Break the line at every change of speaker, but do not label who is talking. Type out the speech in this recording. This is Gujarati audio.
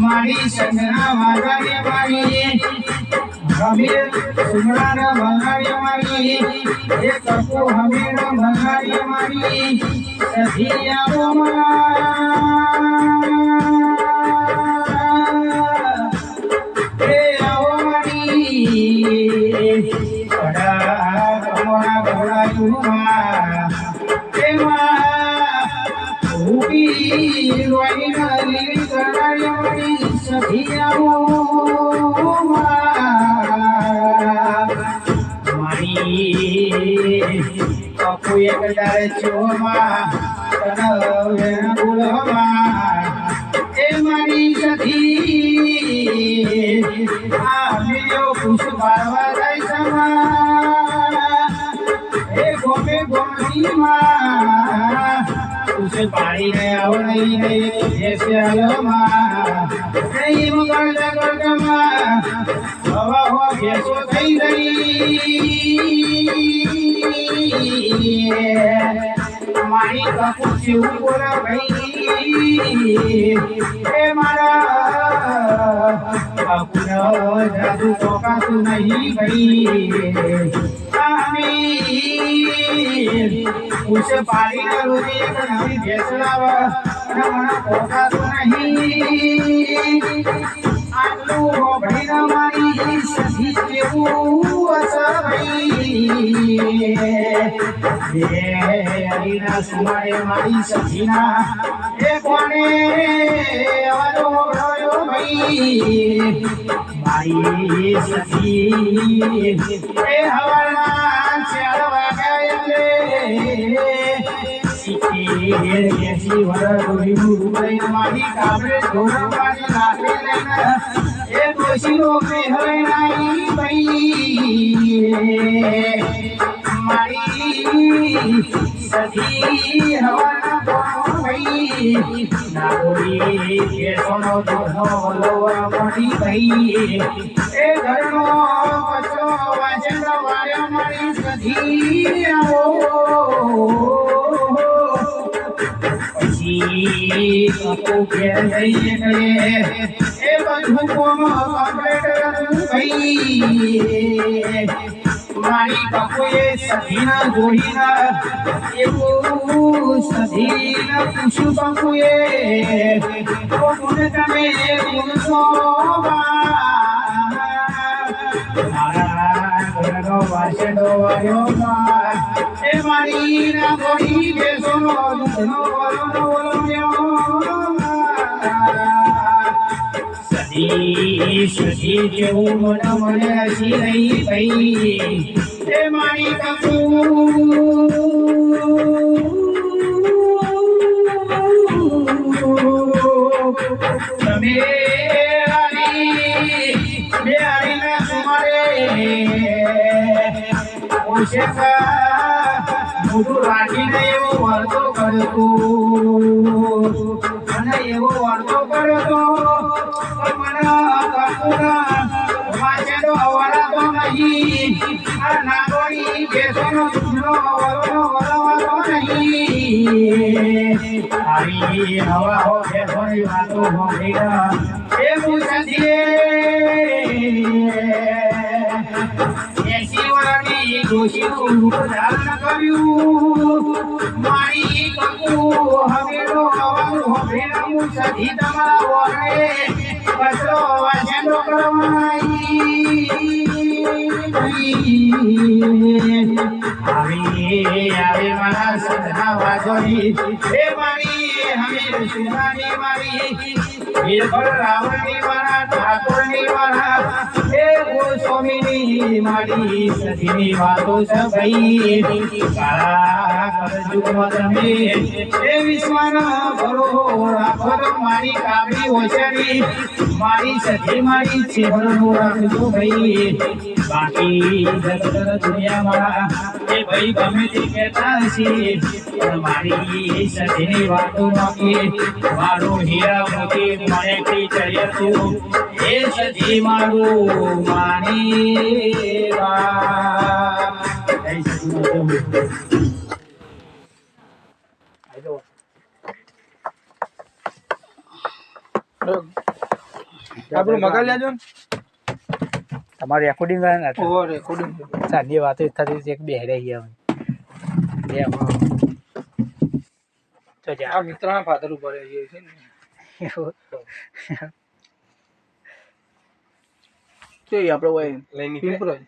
મારી મારી મારા રે મારી હમીર સુમરાના ભંગાડે મારી એ કપુ હમીર ભંગાડે મારી. સધિયાઓમાં એ આવો મારી કડા કમોણા ગોળા યુમાં એમાં ઊભી રોઈ નલી કરાયમણી સધિયાઓમાં કપુ એક ડાળે ચોમાં તનવે ગુલમાં એ મારી સધી આ મેયો ખુશ પાડવા જાય એ ગોમે ગોમતીમાં ઉસે પાણીને આવડઈ નહીં દેશે અલમાં નહીં જગતમાં હવા હો ભેસો થઈ ગઈ મારી બાપુ જેવું બોલા ભાઈ. એ મારા કપુનો જાદુ ચોકાતું નહીં ભાઈ. આમી પાડી રોજી એક નહીં. આટલું હોભળીને મારી કેવું અસર ભાઈ. હરિના સુમારે મારી સધીના એ કોને હોભળાયો ભાઈ મારી સધી એ હવાના એંસી વર્ષ રોહીનું રૂપાઈ મારી કાબરે લાખે લઈને એ ડોશીનો મેહરે નાઈ મારી સધી હવાના ભાઈ નાગોરી કેસોનો દોનો વલોવા મળી ભાઈ એ ઘરનો કચો વાંચન વાળ્યો મારી સધી આવો પછી કપુ ઘેર જઈએ ગયે એ બધું કોમ કમ્પ્લીટ કરું ભાઈ મારી કપુએ સધીના જોઈના એવું સધીના પૂછ્યું કપુએ તો મને તમે પૂછો મારા ઘરનો વાસેડો વાળ્યો માં એ મારી ના ગોળી સદી સદી જેવું મન મને તમે રાખીને એવો વર્તો કરતો અને એવો વર્તો કરતો નહીં નાગોરી બેસોનો દૂધનો વરોનો વરવાતો નહીં આવી હવા હો બેસોની સધી તમારા વરણે કચરો આવી મારા સદના વાજોની એ મારી હમીર સુનાની મારી વીરભર રાવણની વાળા ઠાકોરની વાળા એ ગોસ્વામીની વાતો છે ભાઈ તમે. એ મારી કાબરી હોશિયારી મારી રાખજો ભાઈ. બાકી દુનિયામાં એ ભાઈ ગમે તે કહેતા હશે. મારી સતીની વાતો નોકી મારું હીરા મોતી મળેથી ચડ્યું એ સતી મારું માની.
આપણું મગા લેજો ને.
તમારું રેકોર્ડિંગ કરે ને
રેકોર્ડિંગ
સાંજે વાતો થતી એક બેહરે ગયા બે તો જા.
મિત્રના ફાધર ઉપર છે ને. તો એ આપણે હોય પિંપરો જ.